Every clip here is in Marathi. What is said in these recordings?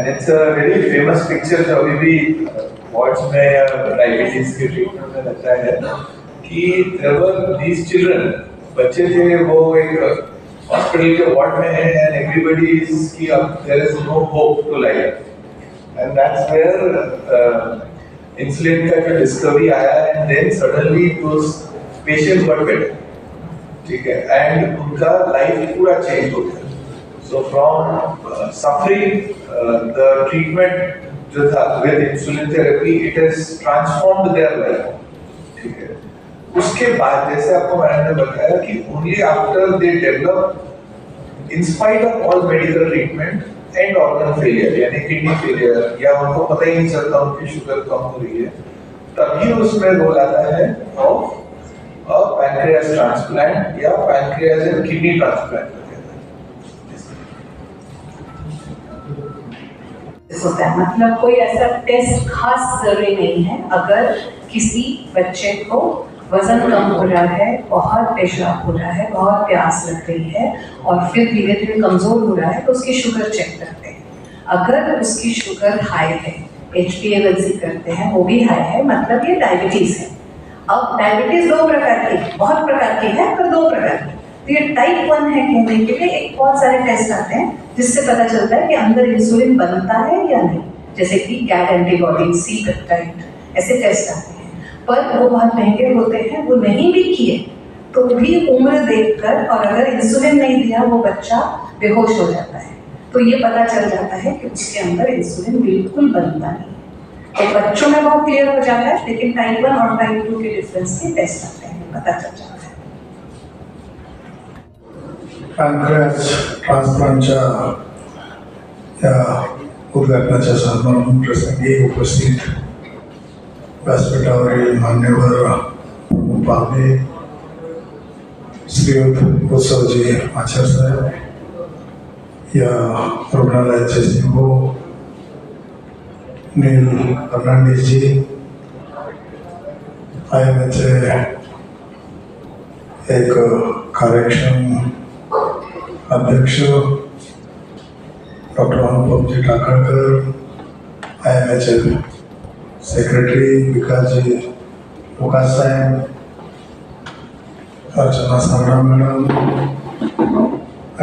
वेरी फेमस पिक्चर जो अभी भी वार्ड्स में या डायबिटीज के ट्रीटमेंट में लगता है कि देवर दीज चिल्ड्रन बच्चे थे वो एक हॉस्पिटल के वार्ड में है एंड एवरीबडी इज कि अब there is no hope to life and that's where insulin का जो डिस्कवरी आया and then suddenly those patient got better ठीक है? एंड उनका लाइफ पूरा चेंज हो गया. So from suffering the treatment with insulin therapy, it has transformed their life. ठीक है. उसके बाद जैसे आपको मैडम ने बताया कि only after they develop in spite of all medical treatment and organ failure यानी kidney failure या उनको पता ही नहीं चलता उनकी शुगर कम हो रही है तभी उसमें रोल आता है of a pancreas transplant या pancreas and kidney transplant होता है मतलब कोई ऐसा टेस्ट खास ज़रूरी नहीं है। अगर किसी बच्चे को वज़न कम हो रहा है, बहुत पेशाब हो रहा है, बहुत प्यास लग रही है और फिर धीरे धीरे कमज़ोर हो रहा है तो उसकी शुगर चेक करते हैं। अगर उसकी शुगर हाई है एच पी करते हैं, वो भी हाई है मतलब ये डायबिटीज़ है। अब डायबिटीज़ दो प्रकार की बहुत प्रकार की है, पर दो प्रकार की तो ये टाइप वन है, कहने के लिए एक बहुत सारे टेस्ट आते हैं। जिससे पता चलता है कि अंदर इंसुलिन बनता है या नहीं। जैसे कि गैट एंटीबॉडी सी पेप्टाइड ऐसे टेस्ट आते हैं। पर वो बहुत महँगे होते हैं, वो नहीं भी किए तो भी उम्र देखकर और अगर इंसुलिन नहीं दिया, वो बच्चा बेहोश हो जाता है। तो ये पता चल जाता है कि उसके अंदर इंसुलिन बिल्कुल बनता नहीं तो बच्चों में बहुत क्लियर हो जाता है, लेकिन टाइप वन और टाइप टू के डिफरेंस के टेस्ट आते हैं, पता चल जाता है। पॅनक्रॅच ट्रान्सप्लांटच्या या उद्घाटनाच्या सन्मान प्रसंगी उपस्थित व्यासपीठावरील मान्यवर प्रमुख पाहुणे श्रीयुत उत्सवजी आचारसाहेब या रुग्णालयाचे सीओ नील फर्नांडीसजी आय एम एचे एक कार्यक्षम अध्यक्ष doctor अनुपमजी Takalkar I M H L secretary विकासजी मुकास साहेब अर्चना संग्राम मॅडम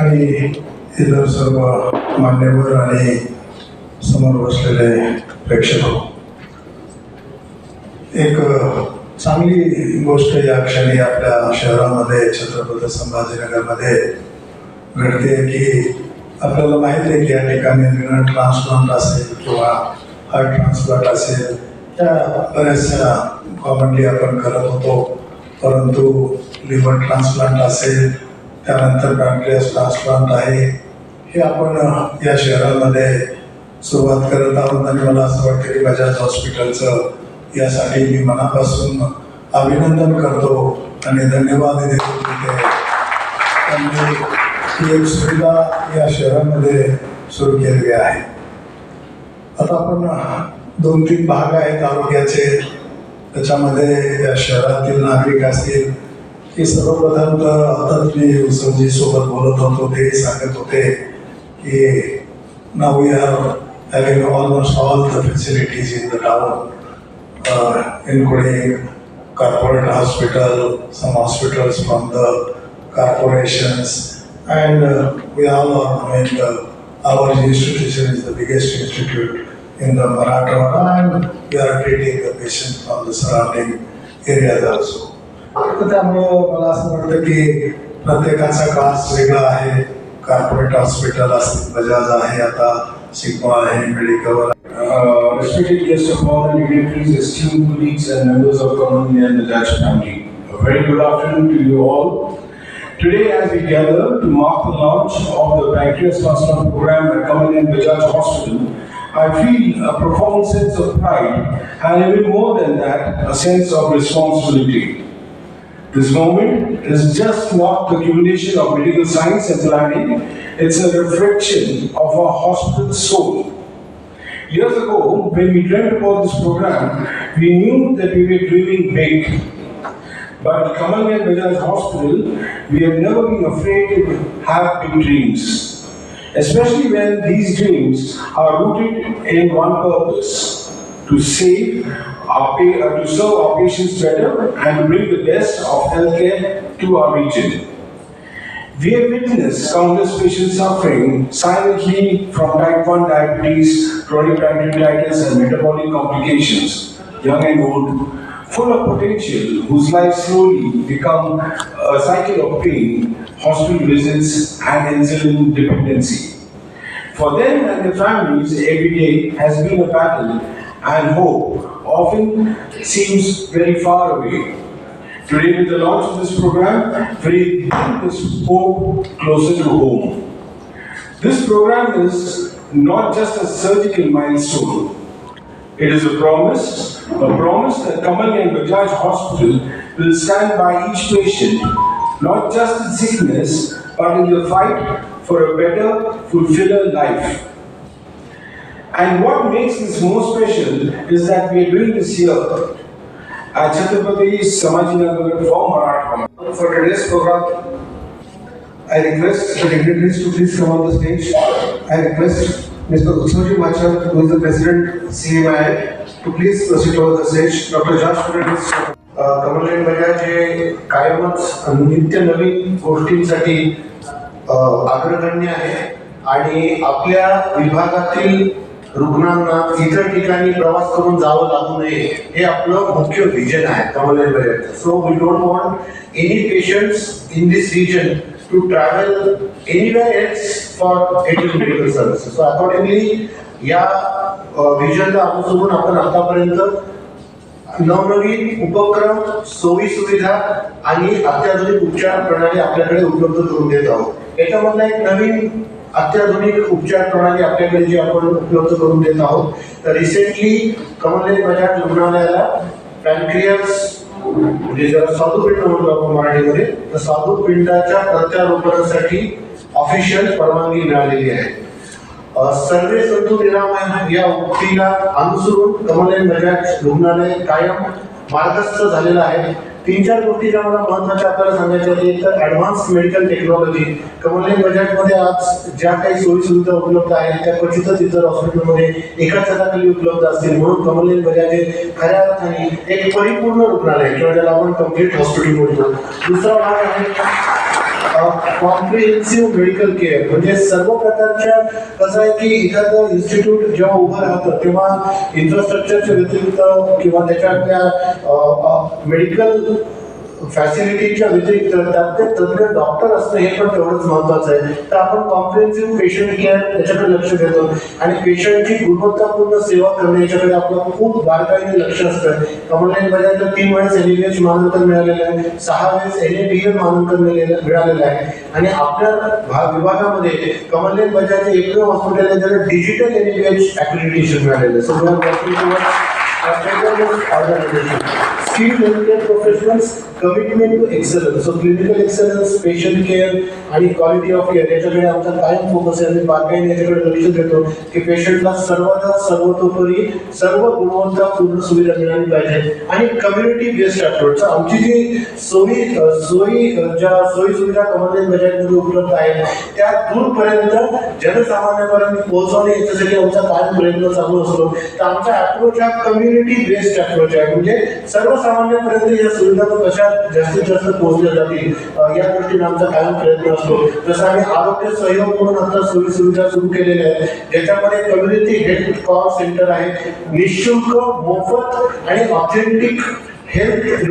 आणि इतर सर्व मान्यवर आणि समोर बसलेले प्रेक्षक. एक चांगली गोष्ट या क्षणी आपल्या शहरामध्ये छत्रपती संभाजीनगरमध्ये घडते की आपल्याला माहिती आहे की या ठिकाणी रिनल ट्रान्सप्लांट असेल किंवा हार्ट ट्रान्सप्लांट असेल. त्या बऱ्याचशा कॉमनली आपण करत होतो. परंतु लिव्हर ट्रान्सप्लांट असेल त्यानंतर पॅन्ट्रियस ट्रान्सप्लांट आहे. हे आपण या शहरामध्ये सुरुवात करत आहोत आणि मला असं वाटतं की बजाज हॉस्पिटलचं यासाठी मी मनापासून अभिनंदन करतो आणि धन्यवाद देतो की ते त्यांनी ही एक सुविधा या शहरामध्ये सुरू केलेली आहे. आता आपण दोन तीन भाग आहेत आरोग्याचे. त्याच्यामध्ये या शहरातील नागरिक असतील की सर्वप्रथम तर आताच मी उसवजी सोबत बोलत होतो ते सांगत होते की now we are having almost all the facilities in the town including corporate hospital some hospitals from the corporations and uh, we all are knowing the, our institution is the biggest institute in the Marathwada, and we are treating the patients from the surrounding areas also. तर त्यामुळं मला असं वाटतं की प्रत्येकाचा क्लास वेगळा आहे कॉर्पोरेट हॉस्पिटल असतील बजाज आहे आता सिग्मा आहे medical Uh, respected guests of all the dignitaries, esteemed colleagues and members of Common and the Dutch family. A very good afternoon to you all. Today as we gather to mark the launch of the pancreas transplant program at and Bajaj Hospital, I feel a profound sense of pride and even more than that, a sense of responsibility. This moment is just not the culmination of medical science and planning, it's a reflection of our hospital's soul. Years ago, when we dreamt about this program, we knew that we were dreaming big. But at Kamal and Hospital, we have never been afraid to have big dreams. especially when these dreams are rooted in one purpose to save our uh, to serve our patients better and to bring the best of healthcare to our region. We have witnessed countless patients suffering silently from type 1 diabetes, chronic pancreatitis, and metabolic complications, young and old, full of potential, whose lives slowly become a cycle of pain, hospital visits, and insulin dependency. For them and their families, every day has been a battle, and hope often seems very far away. Today, with the launch of this program, we bring this hope closer to home. This program is not just a surgical milestone. It is a promise, a promise that Kamal and Bajaj Hospital will stand by each patient, not just in sickness, but in the fight for a better, fulfiller life. And what makes this more special is that we are doing this here at Chhatrapati Samajinagar for Marathwada. For today's program, I request the dignitaries to please come on the stage. I request Mr. Utsoji Machar, who is the President CMI, to please proceed over the stage. Dr. Josh Fernandez. कायमच नित्य नवीन गोष्टींसाठी अग्रगण्य आहे आणि आपल्या विभागातील रुग्णांना इतर ठिकाणी प्रवास करून जावं लागू नये हे आपलं मुख्य विजन आहे कमलनाथ भैया so we don't want any patients in this region to travel anywhere else for getting medical services so accordingly या व्हिजनला अनुसरून आपण आतापर्यंत नवनवीन उपक्रम सोयी सुविधा आणि अत्याधुनिक उपचार प्रणाली आपल्याकडे उपलब्ध करून देत आहोत. याच्यामधला एक नवीन अत्याधुनिक उपचार प्रणाली आपल्याकडे जी आपण उपलब्ध करून देत आहोत. तर रिसेंटली कमलनाथ बजाज रुग्णालयाला पॅनक्रियास म्हणजे जरा स्वादुपिंड म्हणतो आपण मराठीमध्ये तर साधूपिंडाच्या प्रत्यारोपणासाठी ऑफिशियल परवानगी मिळालेली आहे. सर्वे संतू निरामय या उक्तीला अनुसरून कमलेन बजाज रुग्णालय कायम मार्गस्थ झालेलं आहे. तीन चार गोष्टी ज्या मला महत्त्वाच्या आपल्याला सांगायच्या आहेत एक तर ऍडव्हान्स मेडिकल टेक्नॉलॉजी कमलनाथ बजाजमध्ये आज ज्या काही सोयी सुविधा उपलब्ध आहेत त्या क्वचितच इतर हॉस्पिटलमध्ये एकाच छताखाली उपलब्ध असतील. म्हणून कमलेन बजाज हे खऱ्या अर्थाने एक परिपूर्ण रुग्णालय किंवा ज्याला आपण कंप्लीट हॉस्पिटल म्हणतो दुसरा भाग आहे कॉम्प्रिहेन्सिव्ह मेडिकल केअर म्हणजे सर्व प्रकारच्या कसं आहे की एखादं इन्स्टिट्यूट जेव्हा उभं राहतं तेव्हा इन्फ्रास्ट्रक्चरच्या व्यतिरिक्त किंवा त्याच्यातल्या मेडिकल फॅसिलिटीच्या व्यतिरिक्त त्यात ते तज्ञ डॉक्टर असणं हे पण तेवढंच महत्वाचं आहे. तर आपण कॉम्प्रिहेन्सिव्ह पेशंट केअर याच्याकडे लक्ष देतो. आणि पेशंटची गुणवत्तापूर्ण सेवा करणे याच्याकडे आपलं खूप बारकाईने लक्ष असतं. कमलनाथ बजाजला तीन वेळेस एनएबीएच मानांकन मिळालेलं आहे सहा वेळेस एनएबीएल मानांकन मिळालेलं मिळालेलं आहे आणि आपल्या भाग विभागामध्ये कमलनाथ बजाज एकमेव हॉस्पिटल आहे ज्याला डिजिटल एनएबीएच ऍक्रिडिटेशन मिळालेलं आहे. So we are working professionals commitment to excellence so clinical excellence patient care आणि क्वालिटी ऑफ केअर याच्याकडे आमचा कायम फोकस आहे. आणि बारकाईने याच्याकडे लक्ष देतो की पेशंटला सर्वदा सर्वतोपरी सर्व गुणवत्तापूर्ण सुविधा मिळाली पाहिजे. आणि कम्युनिटी बेस्ड अप्रोच आमची जी सोयी सोयी ज्या सोयी सुविधा कमांडेड बजाजमध्ये उपलब्ध आहेत त्या दूरपर्यंत जनसामान्यापर्यंत पोहोचवणे याच्यासाठी आमचा कायम प्रयत्न चालू असतो. तर आमचा अप्रोच हा कम्युनिटी बेस्ड अप्रोच आहे. म्हणजे सर्वसामान्यापर्यंत या सुविधा कशा जास्तीत जास्त पोहोचल्या जातील. या दृष्टीने आमचा कायम प्रयत्न असतो. जसं आम्ही आरोग्य सहयोग म्हणून आता सोयी सुविधा सुरू केलेल्या आहेत ज्याच्यामध्ये कम्युनिटी हेल्थ कॉल सेंटर आहे. निशुल्क मोफत आणि ऑथेंटिक हेल्थ